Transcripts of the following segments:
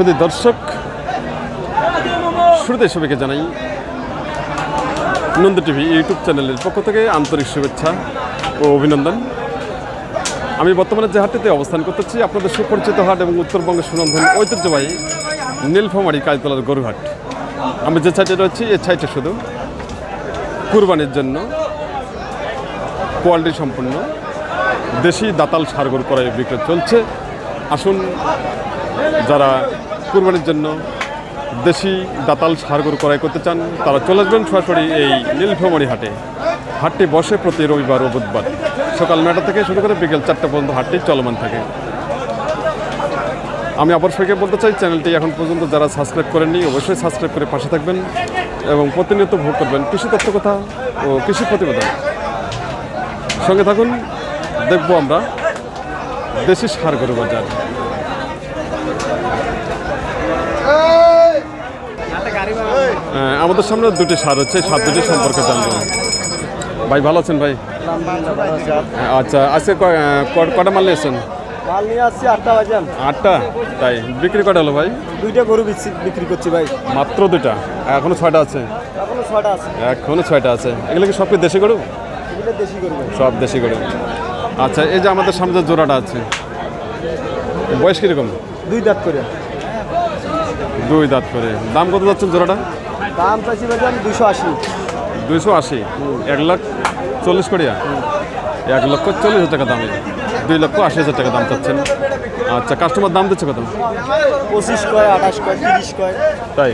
শুধু দর্শক, শুরুতে সবাইকে জানাই নন্দ টিভি ইউটিউব চ্যানেলের পক্ষ থেকে আন্তরিক শুভেচ্ছা ও অভিনন্দন। আমি বর্তমানে যে হাটটিতে অবস্থান করতেছি, আপনাদের সুপরিচিত হাট এবং উত্তরবঙ্গের সুনন্দন ঐতিহ্যবাহী নীলফামারি কাজতলার গরুহাট। আমি যে সাইডে রয়েছি এই সাইডে শুধু কুরবানির জন্য কোয়ালিটি সম্পূর্ণ দেশি দাতাল সার গরু করাই বিক্রয় চলছে। আসুন যারা কুরবানির জন্য দেশি দাতাল সার গরু ক্রয় করতে চান, তারা চলে আসবেন সরাসরি এই নীলফামারি হাটে। হাটটি বসে প্রতি রবিবার ও বুধবার। সকাল নয়টা থেকে শুরু করে বিকেল চারটা পর্যন্ত হাটটি চলমান থাকে। আমি আবার সবাইকে বলতে চাই, চ্যানেলটি এখন পর্যন্ত যারা সাবস্ক্রাইব করেননি, অবশ্যই সাবস্ক্রাইব করে পাশে থাকবেন এবং প্রতিনিয়ত ভোগ করবেন কৃষি তথ্য কথা ও কৃষি প্রতিবেদন। সঙ্গে থাকুন, দেখব আমরা দেশি সার গরু বাজার। আমাদের সামনে দুটি সার হচ্ছে সার দুটি সম্পর্কে জানব। ভাই ভালো আছেন ভাই? হ্যাঁ, আচ্ছা আজকে কটা মাল নিয়েছেন? মাল নিয়ে আসছি আটটা বাজান। আটটা? তাই বিক্রি কটা হলো ভাই? দুইটা গরু বিক্রি- বিক্রি করছি ভাই। মাত্র দুটা এখনও ছয়টা আছে? এখনও ছয়টা আছে। এখনও ছয়টা আছে। এগুলো কি সব কি দেশি গরু? এগুলো দেশি গরু সব দেশি গরু। আচ্ছা এই যে আমাদের সামনে যে জোড়াটা আছে বয়স কীরকম? দুই দাঁত করে। দুই দাঁত করে। দাম কত যাচ্ছেন জোড়াটা? দাম চাইছি বাজান দুশো আশি। দুইশো আশি? এক লাখ চল্লিশ করিয়া এক লক্ষ চল্লিশ হাজার টাকা দামে। দুই লক্ষ আশি হাজার টাকা দাম চাচ্ছেন। আচ্ছা কাস্টমার দাম দিচ্ছে কত? পঁচিশ কয় আঠাশ কয় তিরিশ কয়। তাই?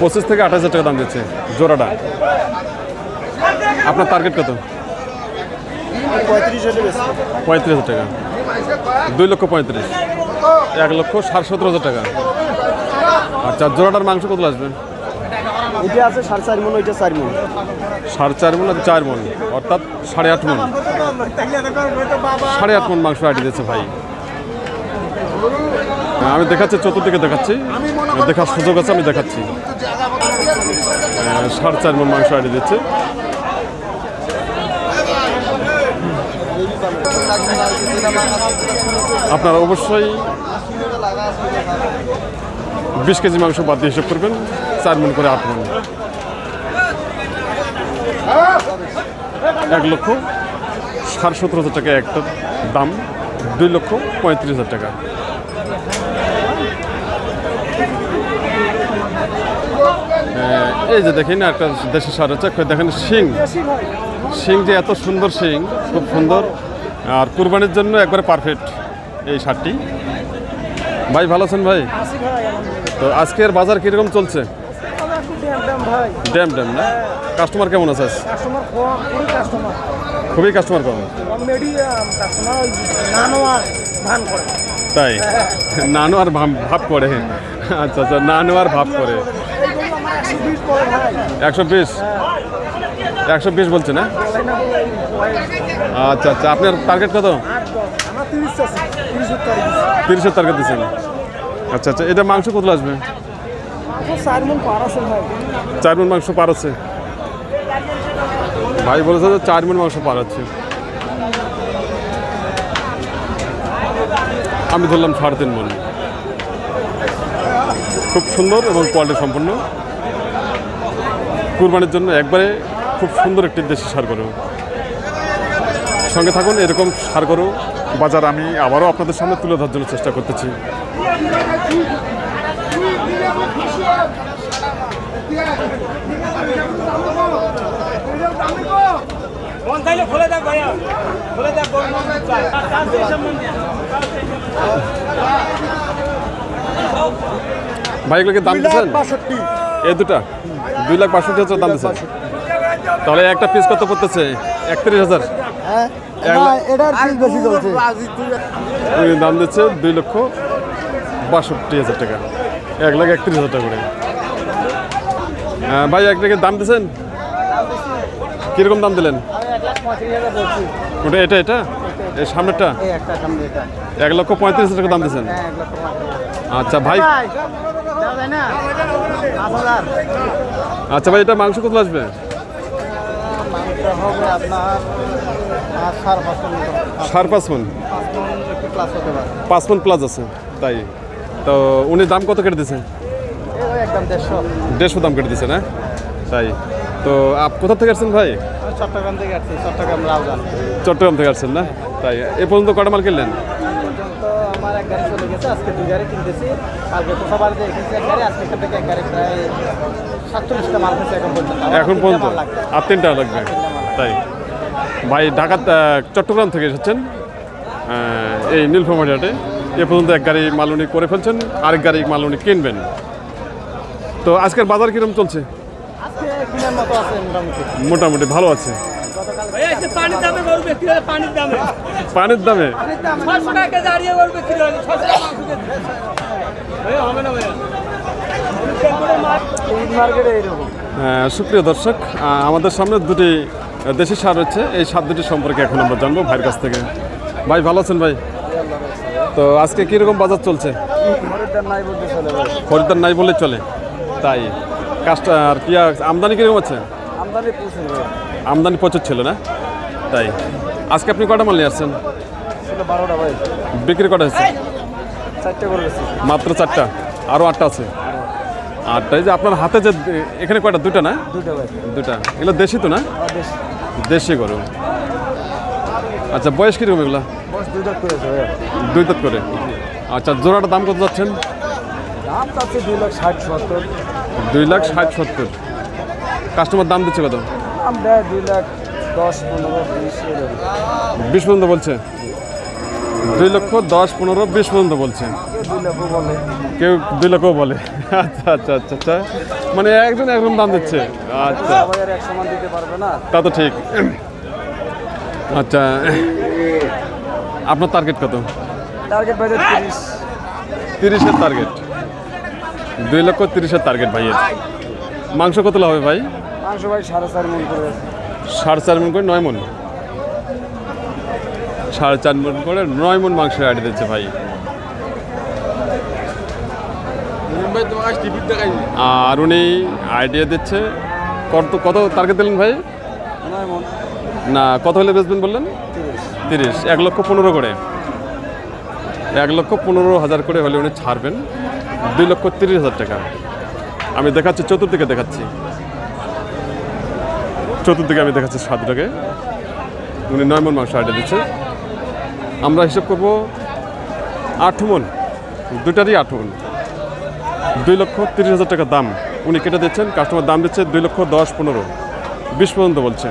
পঁচিশ থেকে আঠাশ হাজার টাকা দাম দিচ্ছে জোড়াটা। আপনার টার্গেট কত? পঁয়ত্রিশ হাজার টাকা। দুই লক্ষ পঁয়ত্রিশ। এক লক্ষ সাড়ে সতেরো হাজার টাকা। আচ্ছা জোড়াটার মাংস কত আসবে এটা আছে সাড়ে চার মন ওইটা চার মন। সাড়ে চার মন আর চার মন? অর্থাৎ সাড়ে আট মন। সাড়ে আট মন মাংস আইডি দিয়েছে ভাই। হ্যাঁ, আমি দেখাচ্ছি চতুর্দিকে দেখাচ্ছি। দেখার সুযোগ আছে আমি দেখাচ্ছি। হ্যাঁ, সাড়ে চার মন মাংস আইডি দিচ্ছে আপনারা অবশ্যই বিশ কেজি মাংস বাদ দিয়ে হিসেব করবেন, চার মন করে আট মন এক লক্ষ সাড়ে সতেরো হাজার টাকা একটা দাম, দুই লক্ষ পঁয়ত্রিশ হাজার টাকা। এই যে দেখেন একটা দেশি সার হচ্ছে দেখেন শিং। শিং যে এত সুন্দর শিং, খুব সুন্দর। আর কুরবানির জন্য একবারে পারফেক্ট এই সারটি। ভাই, ভালো আছেন ভাই? তো আজকের বাজার কীরকম চলছে? ড্যাম ড্যাম না? কাস্টমার কেমন আছে খুবই কাস্টমার কম। তাই? নানো আর ভাব- করে। আচ্ছা আচ্ছা নানু আর ভাব করে। একশো বিশ? একশো বিশ বলছে না? আচ্ছা আচ্ছা আপনার টার্গেট কত? তিরিশের টার্গেট দিচ্ছেন। আচ্ছা আচ্ছা এটা মাংস কত আসবে? চার মন মাংস পার আছে? ভাই বলেছে যে চার মন মাংস পার আছে। আমি ধরলাম সাড়ে তিন মন। খুব সুন্দর এবং কোয়ালিটি সম্পন্ন। কুরবানির জন্য একবারে খুব সুন্দর একটি দেশি সার গরু। সঙ্গে থাকুন এরকম সার গরু বাজার আমি আবারও আপনাদের সামনে তুলে ধরার জন্য চেষ্টা করতেছি। ভাই এগুলোকে দাম দিচ্ছেন? এই দুটা? দুই লাখ বাষট্টি হাজার দাম দিচ্ছেন। তাহলে একটা পিস কত পড়তেছে? একত্রিশ হাজার। হ্যাঁ। এটার পিস বেশি চলছে। ওই দাম দিচ্ছে দুই লক্ষ বাষট্টি হাজার টাকা। এক লাখ একত্রিশ হাজার টাকা করে। হ্যাঁ, ভাই একটাকে দাম দিচ্ছেন? কীরকম দাম দিলেন? ওটা এটা এটা? এই সামনেরটা? এক লক্ষ পঁয়ত্রিশ হাজার টাকা দাম দিচ্ছেন? হ্যাঁ এক। আচ্ছা ভাই। আচ্ছা ভাই এটা মাংস কত আসবে? আপনার সাড়ে পাঁচ মন পাঁচ মন? প্লাস আছে তাই। তো উনি দাম কত কেটে দিছে? একদম দেড়শো। দাম কেটে দিছে না? তাই। তো আপ কোথা থেকে আসছেন ভাই? চট্টগ্রাম থেকে আসছি চট্টগ্রাম রাউজান। চট্টগ্রাম থেকে আসছেন না? তাই এ পর্যন্ত কটা মাল কিনলেন? আমার এক গাড়ি চলে গেছে আজকে দুই গাড়ি কিনতেছি। কালকে তো সবার দেখেছি এক গাড়ি আজকে থেকে এক গাড়ি প্রায় সাতচল্লিশটা মাল এখন পর্যন্ত। এখন পর্যন্ত? আর তিনটা লাগবে। তাই। ভাই ঢাকা চট্টগ্রাম থেকে এসেছেন। এই নীলফামারী হাটে এ পর্যন্ত এক গাড়ি মাল উনি করে ফেলছেন আরেক গাড়ি মাল উনি কিনবেন। তো আজকের বাজার কীরকম চলছে? মোটামুটি। ভালো আছে। পানির দামে আহ, সুপ্রিয় দর্শক আমাদের সামনে দুটি দেশি সার হচ্ছে। এই সার দুটি সম্পর্কে এখন আমরা জানব ভাইয়ের কাছ থেকে। ভাই ভালো আছেন ভাই? তো আজকে কীরকম বাজার চলছে? খরিদ্দার নাই বলে চলে। তাই। কাজটা আর কি আমদানি কীরকম আছে আমদানি প্রচুর ছিল না? তাই। আজকে আপনি কটা মাল নিয়ে আসছেন? বিক্রি কটা হয়েছে? মাত্র চারটা। আরও আটটা আছে। আটটা এই যে আপনার হাতে যে এখানে কয়টা? দুটা না? দুটো দুটা। এগুলো দেশি তো না? দেশি। গরু। আচ্ছা বয়স কীরকম এগুলা? দুই দাঁত করে আচ্ছা জোড়াটার দাম কত যাচ্ছেন? দুই লাখ ষাট সত্তর। দুই লাখ ষাট সত্তর। কাস্টমার দাম দিচ্ছে কত? দাম দেয় দুই লাখ দশ পনেরো বিশ পর্যন্ত বলছে? দুই লক্ষ দশ পনেরো বিশ পর্যন্ত বলছে। কেউ দুই লাখও বলে। আচ্ছা আচ্ছা আচ্ছা আচ্ছা। মানে একজন একরকম দাম দিচ্ছে। আচ্ছা। তা তো ঠিক। আচ্ছা। আপনার টার্গেট কত? টার্গেট তিরিশ। তিরিশের টার্গেট দুই লক্ষ তিরিশের টার্গেট ভাইয়ের। মাংস কত হবে ভাই? মাংস ভাই সাড়ে চার মন করে। সাড়ে চার মন করে নয় মন। সাড়ে চার মন করে নয় মন মাংস আইডি দিচ্ছে ভাই। আর উনি আইডিয়া দিচ্ছে। কত কত টার্গেট দিলেন ভাই? না কত হলে বেচবেন বললেন? তিরিশ। তিরিশ। এক লক্ষ পনেরো করে। এক লক্ষ পনেরো হাজার করে হলে উনি ছাড়বেন। দুই লক্ষ তিরিশ হাজার টাকা। আমি দেখাচ্ছি চতুর্দিকে দেখাচ্ছি। চতুর্দিকে আমি দেখাচ্ছি সাতটাকে উনি নয় মন মাংস আটে দিচ্ছে। আমরা হিসেব করব আট মন দুটারই আট মন দুই লক্ষ তিরিশ হাজার টাকা দাম উনি কেটে দিচ্ছেন কাস্টমার দাম দিচ্ছে দুই লক্ষ দশ পনেরো। বিশ পর্যন্ত বলছে।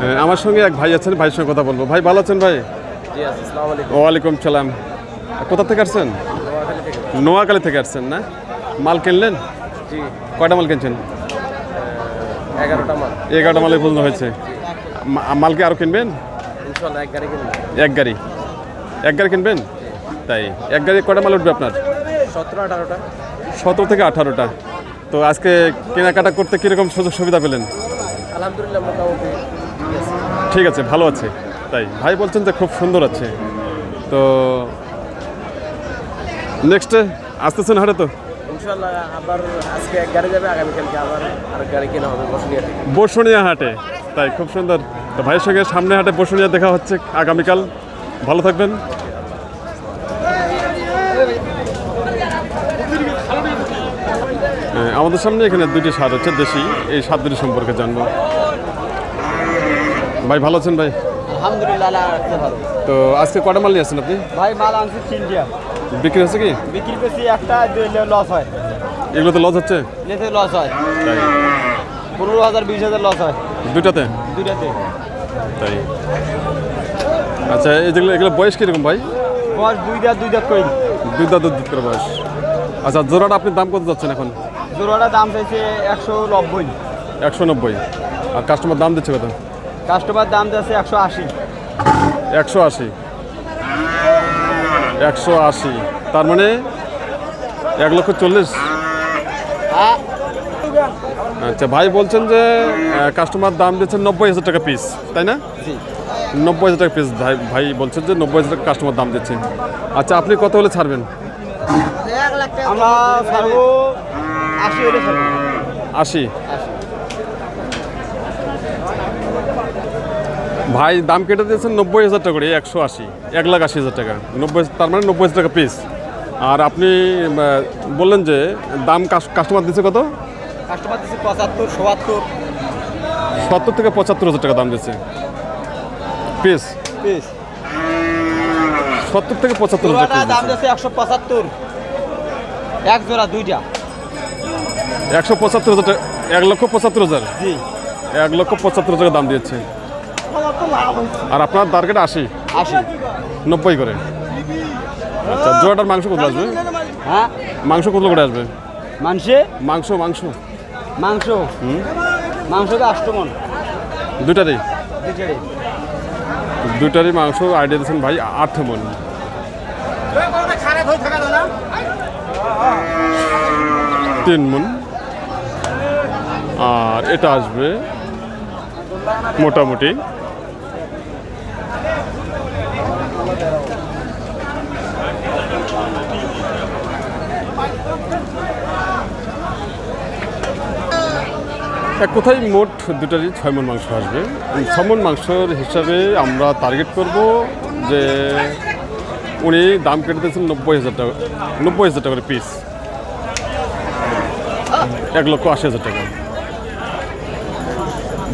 হ্যাঁ, আমার সঙ্গে এক ভাই আছেন ভাইয়ের সঙ্গে কথা বলব। ভাই ভালো আছেন ভাই? ওয়ালাইকুম সালাম। কোথা থেকে আসছেন? নোয়াখালী থেকে আসছেন না? মাল কিনলেন? জি। কয়টা মাল কিনছেন? এগারোটা মাল। এগারোটা মালের পর্যন্ত হয়েছে। মা- মাল কি আরও কিনবেন? এক গাড়ি এক গাড়ি। এক গাড়ি কিনবেন? তাই এক গাড়ি কয়টা মাল উঠবে আপনার? সতেরো আঠারোটা। সতেরো থেকে আঠারোটা। তো আজকে কেনাকাটা করতে কীরকম সুযোগ সুবিধা পেলেন? আলহামদুলিল্লাহ মোটামুটি ঠিক আছে। ঠিক আছে ভালো আছে। তাই ভাই বলছেন যে খুব সুন্দর আছে। তো নেক্সটে আসতেছেন হাটে তো? ইনশাল্লাহ আবার আজকে এক গাড়ি যাবে আগামীকালকে আবার আরেক গাড়ি কেনা হবে বসুনিয়া থেকে। বসুনিয়া হাটে। তাই খুব সুন্দর। তো ভাইয়ের সঙ্গে সামনে হাটে বসুনিয়া দেখা হচ্ছে আগামীকাল। ভালো থাকবেন। হ্যাঁ, আমাদের সামনে এখানে দুটি স্বাদ হচ্ছে দেশি। এই স্বাদ দুটি সম্পর্কে জানব। ভাই ভালো আছেন ভাই? আলহামদুলিল্লাহ ভালো। তো আজকে কটা মাল নিয়ে আসছেন আপনি? ভাই মাল আনছি তিনটা বিক্রি হচ্ছে কি? বিক্রি করছি একটা লস হয়। এগুলো তো লস হচ্ছে? লেতে লস হয়। পনেরো হাজার বিশ হাজার লস হয়। দুইটাতে? দুইটাতে। তাই। আচ্ছা এই যেগুলো এগুলো বয়স কীরকম ভাই? বস দুইটা দুইটা কই দুই দাদু দুধ করে বয়স। আচ্ছা জোড়াটা আপনি দাম কত যাচ্ছেন এখন? জোড়াটা দাম চাইছে একশো নব্বই। একশো নব্বই। আর কাস্টমার দাম দিচ্ছে কত? কাস্টমার দাম যাচ্ছে একশো আশি। একশো আশি। একশো আশি। তার মানে এক লক্ষ চল্লিশ। আচ্ছা ভাই বলছেন যে কাস্টমার দাম দিচ্ছেন নব্বই হাজার টাকা পিস তাই না? নব্বই হাজার টাকা পিস ভাই ভাই বলছেন যে নব্বই হাজার টাকা কাস্টমার দাম দিচ্ছে। আচ্ছা আপনি কত হলে ছাড়বেন? আমরা আশি। ভাই দাম কেটে দিয়েছেন নব্বই হাজার টাকা করে একশো আশি। এক লাখ আশি হাজার টাকা। নব্বই তার মানে নব্বই হাজার টাকা পিস আর আপনি বললেন যে দাম কাস্টমার দিচ্ছে কত? কাস্টমার দিচ্ছে পঁচাত্তর সোয়াত্তর সত্তর থেকে পঁচাত্তর হাজার টাকা দাম দিচ্ছে পিস পিস সত্তর থেকে পঁচাত্তর হাজার টাকা দাম দিচ্ছে একশো পঁচাত্তর। এক জোড়া দুইটা। একশো পঁচাত্তর হাজার টাকা এক লক্ষ পঁচাত্তর হাজার? জি। এক লক্ষ পঁচাত্তর টাকা দাম দিয়েছে। আর আপনার টার্গেট আশি। আশি। নব্বই করে। আচ্ছা জোড়াটার মাংস কত আসবে? হ্যাঁ? মাংস কত করে আসবে? মাংসে? মাংস মাংস। মাংস? মাংস তো আষ্টমন। দুটারই দুইটারই। দুটারই মাংস আইডিয়া দিয়েছেন ভাই আট মন তিন মন আর এটা আসবে মোটামুটি এক কোথায় মোট দুটারই ছয় মন মাংস আসবে। এই ছয় মন মাংসের হিসাবে আমরা টার্গেট করব যে উনি দাম কেটে দিয়েছেন নব্বই হাজার টাকা, নব্বই হাজার টাকার পিস এক লক্ষ আশি হাজার টাকা।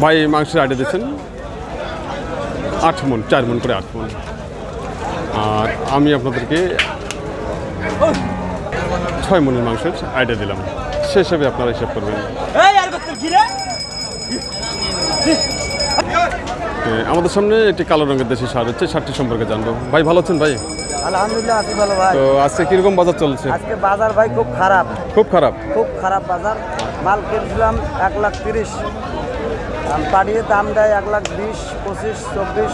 ভাই, মাংসের আইডিয়া দিয়েছেন আট মন, চার মন করে আট মন। আর আমি আপনাদেরকে ছয় মনের মাংসের আইডিয়া দিলাম। সে হিসাবে আপনারা হিসাব করবেন। আমাদের সামনে একটি কালো রঙের দেশি সার হচ্ছে সারটি সম্পর্কে জানব। ভাই ভালো আছেন ভাই? আলহামদুলিল্লাহ আছি ভালো ভাই। তো আজকে কীরকম বাজার চলছে? আজকে বাজার ভাই খুব খারাপ। খুব খারাপ? খুব খারাপ বাজার। মাল কিনছিলাম এক লাখ তিরিশ। পাড়িয়ে দাম দেয় এক লাখ বিশ পঁচিশ চব্বিশ।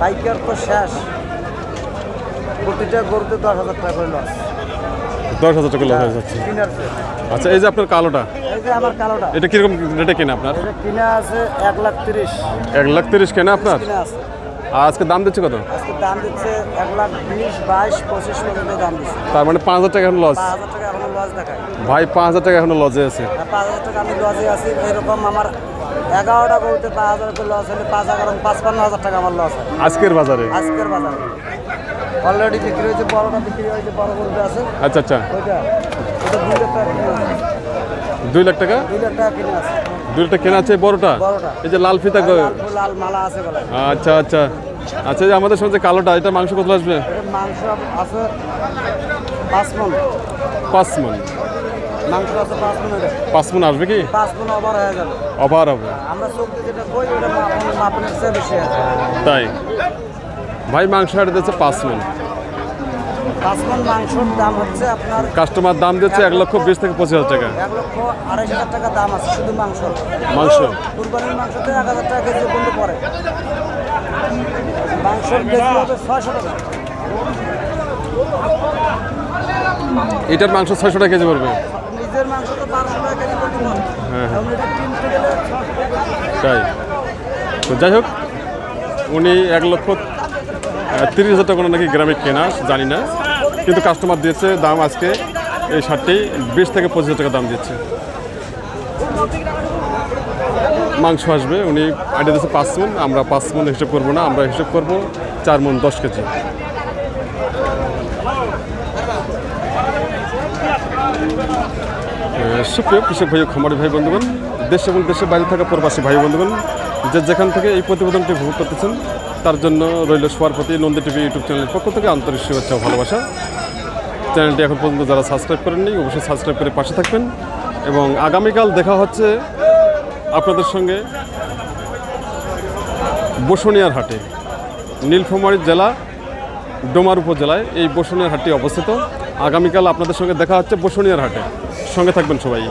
পাইকার তো শেষ। প্রতিটা গরুতে দশ হাজার টাকা করে লস দশ হাজার টাকা লস হয়ে যাচ্ছে। আচ্ছা এই যে আপনার কালোটা? এই যে আমার কালোটা। এটা কীরকম রেটে কেনা আপনার? কিনা আছে এক লাখ তিরিশ। এক লাখ তিরিশ কেনা আপনার? আজকে দাম দিচ্ছে কত? আজকে দাম দিচ্ছে এক লাখ বিশ বাইশ পঁচিশ পর্যন্ত দাম দিচ্ছে। তার মানে পাঁচ হাজার টাকা এখন লস টাকা এখনও লস দেখায়। ভাই পাঁচ হাজার টাকা এখনও লজে আছে। পাঁচ হাজার টাকা আমি লসে আছি এরকম আমার এগারোটা গরুতে পাঁচ হাজার করে লস হলে পাঁচ এগারো পাঁচপান্ন হাজার টাকা আমার লস হয়। আজকের বাজারে? আজকের বাজারে। অলরেডি বিক্রি হয়েছে বড়টা বিক্রি হয়েছে বড় গরুটা আছে। আচ্ছা আচ্ছা। ওইটা ওটা দুই লাখ টাকা দুই লাখ টাকা? দুই লাখ টাকা কিনে আছে। দুই লাখ টাকা কেনা আছে বড়টা। এই যে লাল ফিতা লাল মালা আছে আচ্ছা আচ্ছা। আচ্ছা যে আমাদের সঙ্গে কালোটা এটা মাংস কত আসবে? মাংস আছে পাঁচ মন। পাঁচ মন। মাংস আছে পাঁচ মন পাঁচ মন আসবে কি? পাঁচ মন ওভার হয়ে যাবে। অভার হবে। আমরা চোখে যেটা কই ওটা মাপনের চেয়ে বেশি আছে। তাই। ভাই মাংস হাটে দিচ্ছে পাঁচ মন পাঁচ মন মাংসর দাম হচ্ছে আপনার কাস্টমার দাম দিচ্ছে এক লক্ষ বিশ থেকে পঁচিশ হাজার টাকা। এক লক্ষ আড়াইশ হাজার টাকা দাম আছে শুধু মাংস। মাংস। কুরবানির মাংসতে এক হাজার টাকা কেজি পর্যন্ত পড়ে। মাংসর কেজি হবে ছয়শো টাকা। এটার মাংস ছয়শো টাকা কেজি পড়বে। নিজের মাংস তো বারোশো টাকা কেজি পর্যন্ত হ্যাঁ, হ্যাঁ। তাই। তো যাই হোক উনি এক লক্ষ তিরিশ হাজার টাকা নাকি গ্রামে কেনা, জানি না। কিন্তু কাস্টমার দিয়েছে দাম আজকে এই শার্টটি বিশ থেকে পঁচিশ টাকা দাম দিচ্ছে। মাংস আসবে, উনি আইডিয়া দিচ্ছে পাঁচ মন, আমরা পাঁচ মন হিসেব করব না, আমরা হিসেব করব চার মন, দশ কেজি। সুপ্রিয় কৃষক ভাই খামারি ভাই বন্ধুগণ, দেশ এবং দেশের বাইরে থাকা প্রবাসী ভাই বন্ধুগণ যে যেখান থেকে এই প্রতিবেদনটি ভোগ করতেছেন, তার জন্য রইল সবার প্রতি নন্দী টিভি ইউটিউব চ্যানেলের পক্ষ থেকে আন্তরিক শুভেচ্ছা ভালোবাসা। চ্যানেলটি এখন পর্যন্ত যারা সাবস্ক্রাইব করেননি, অবশ্যই সাবস্ক্রাইব করে পাশে থাকবেন এবং আগামীকাল দেখা হচ্ছে আপনাদের সঙ্গে বসুনিয়ার হাটে, নীলফামারী জেলা, ডোমার উপজেলায় এই বসুনিয়ার হাটটি অবস্থিত। আগামীকাল আপনাদের সঙ্গে দেখা হচ্ছে বসুনিয়ার হাটে। সঙ্গে থাকবেন সবাই।